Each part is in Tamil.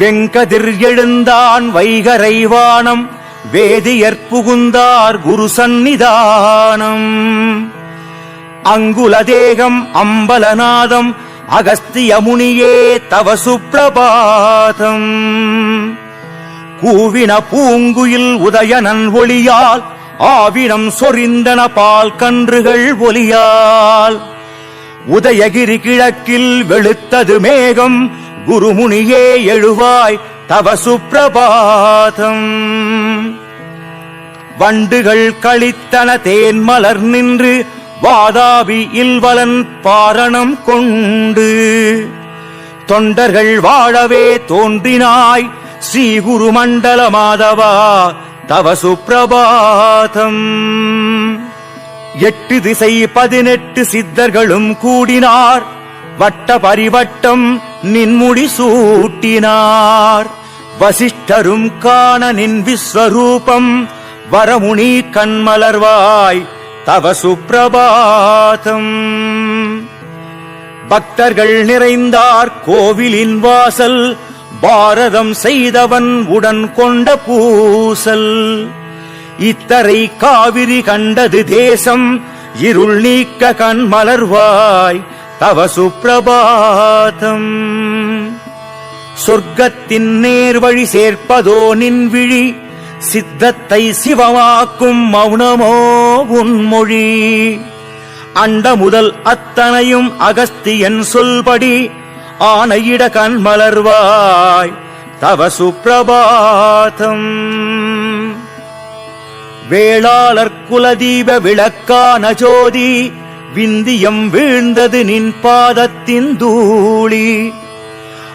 வெங்கதிர் எழுந்தான் வைகரை வானம் வேதியற் புகுந்தார் குரு சந்நிதானம். அங்குல தேகம் அம்பலநாதம் அகஸ்திய முனியே தவ சுப்பிரபாதம் கூவின பூங்குயில் உதயனன் ஒளியால் ஆவினம் சொரிந்தன பால் கன்றுகள் ஒலியால். உதயகிரி கிழக்கில் வெளுத்தது மேகம் குருமுனியே எழுவாய் தவ சுப்பிரபாதம். வண்டுகள் களித்தன தேன் மலர் நின்று வாதாபி இல்வலன் பாரணம் கொண்டு. தொண்டர்கள் வாழவே தோன்றினாய் ஸ்ரீ குரு மண்டல மாதவா தவ சுப்பிரபாதம். எட்டு திசை பதினெட்டு சித்தர்களும் கூடினார் வட்ட பரிவட்டம் நின்முடி சூட்டினார். வசிஷ்டரும் காண நின் விஸ்வரூபம் வரமுனி கண்மலர்வாய் தவ சுப்பிரபாதம். பக்தர்கள் நிறைந்தார் கோவிலின் வாசல் பாரதம் செய்தவன் உடன் கொண்ட பூசல். இத்தரை காவிரி கண்டது தேசம் இருள் நீக்க கண் மலர்வாய் தவ சுப்பிரபாதம் சொர்க்கத்தின் நேர்வழி சேர்ப்பதோ நின் விழி சித்தத்தை சிவமாக்கும் மௌனமோ உன்மொழி. அண்ட முதல் அத்தனையும் அகஸ்தியன் சொல்படி ஆணையிட கண் மலர்வாய் தவ சுப்பிரபாதம் வேளாளர் குலதீப விளக்கான ஜோதி விந்தியம் வீழ்ந்தது நின் பாதத்தின் தூளி.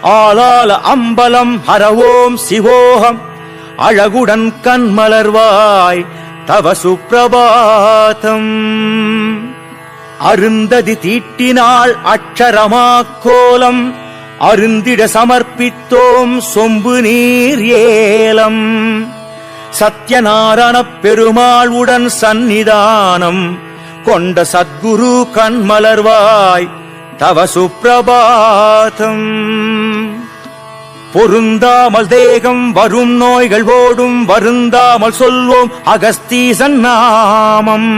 ஆளால அம்பலம் ஹரவோம் சிவோகம் அழகுடன் கண்மலர்வாய் தவ சுப்பிரபாதம் அருந்ததி அக்ஷரமா கோலம் அருந்திட சமர்ப்பித்தோம் சொம்பு நீர் ஏலம். சத்யநாராயணப் பெருமாள் உடன் சந்நிதானம் கொண்ட சத்குரு கண்மலர்வாய் தவ சுப்பிரபாதம். பொருந்தாமல் தேகம் வரும் நோய்கள் ஓடும் வருந்தாமல் சொல்வோம் அகஸ்தீசன் நாமம்.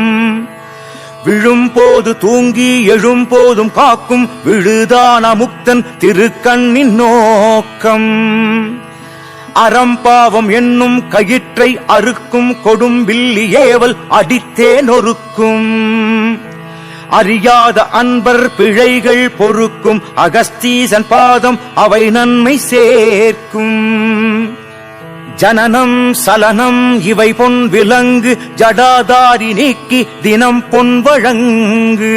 விழும் போது தூங்கி எழும் போதும் காக்கும் விழுதான முக்தன் திருக்கண்ணின் நோக்கம். அறம்பாவம் என்னும் கயிற்றை அறுக்கும் கொடும் வில்லி ஏவல் அடித்தே நொறுக்கும் அறியாத அன்பர் பிழைகள் பொறுக்கும் அகஸ்தீசன் பாதம் அவை நன்மை சேர்க்கும். ஜனனம் சலனம் இவை பொன் விலங்கு ஜடாதாரி நீக்கி தினம் பொன் வழங்கு.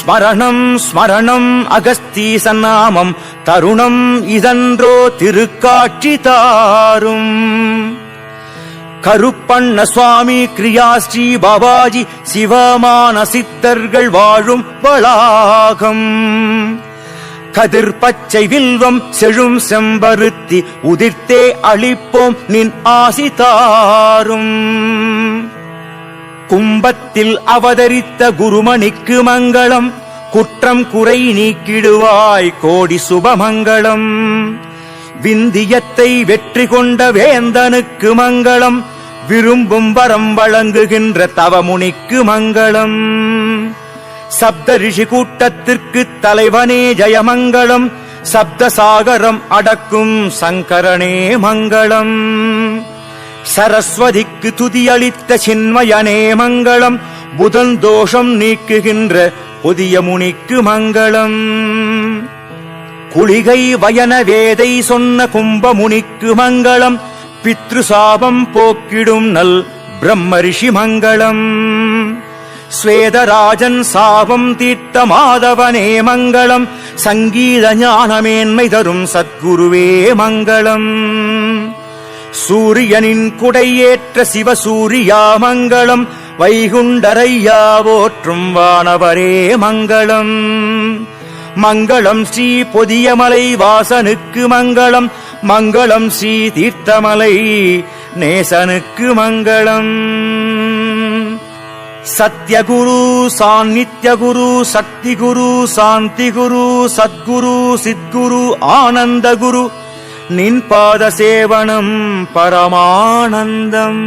ஸ்மரணம் ஸ்மரணம் அகஸ்தீசநாமம் தருணம் இதன்றோ திருக்காட்சி தாரும். கருப்பண்ண சுவாமி கிரியா ஸ்ரீ பாபாஜி சிவமான சித்தர்கள் வாழும் வளாகம். கதிர் பச்சை வில்வம் செழும் செம்பருத்தி உதிர்த்தே அளிப்போம் நின் ஆசிதாரும் தாரும். கும்பத்தில் அவதரித்த குருமணிக்கு மங்களம். குற்றம் குறை நீக்கிடுவாய் கோடி சுபமங்களம். விந்தியத்தை வெற்றி கொண்ட வேந்தனுக்கு மங்களம். விரும்பும் வரம் வழங்குகின்ற தவமுனிக்கு மங்களம். சப்த ரிஷி கூட்டத்திற்கு தலைவனே ஜெயமங்களம். சப்தசாகரம் அடக்கும் சங்கரனே மங்களம். சரஸ்வதிக்கு துதியளித்த சின்மயனே மங்களம் புதன் தோஷம் நீக்குகின்ற புதிய முனிக்கு மங்களம். குளிகை வயன வேதை சொன்ன கும்பமுனிக்கு மங்களம் பித்ரு சாபம் போக்கிடும் நல் பிரம்மரிஷி மங்களம். ஸ்வேதராஜன் சாபம் தீர்த்த மாதவனே மங்களம் சங்கீத ஞானமேன்மை தரும் சத்குருவே மங்களம். சூரியனின் குடையேற்ற சிவசூரியா மங்களம் வைகுண்டரையா போற்றும் வானவரே மங்களம். மங்களம் ஸ்ரீ பொதியமலை வாசனுக்கு மங்களம் மங்களம் ஸ்ரீ தீர்த்தமலை நேசனுக்கு மங்களம். சத்யகுரு சாநித்யகுரு சக்திகுரு சாந்திகுரு சத்குரு சித்குரு ஆனந்தகுரு நின் பாத சேவனம் பரமானந்தம்.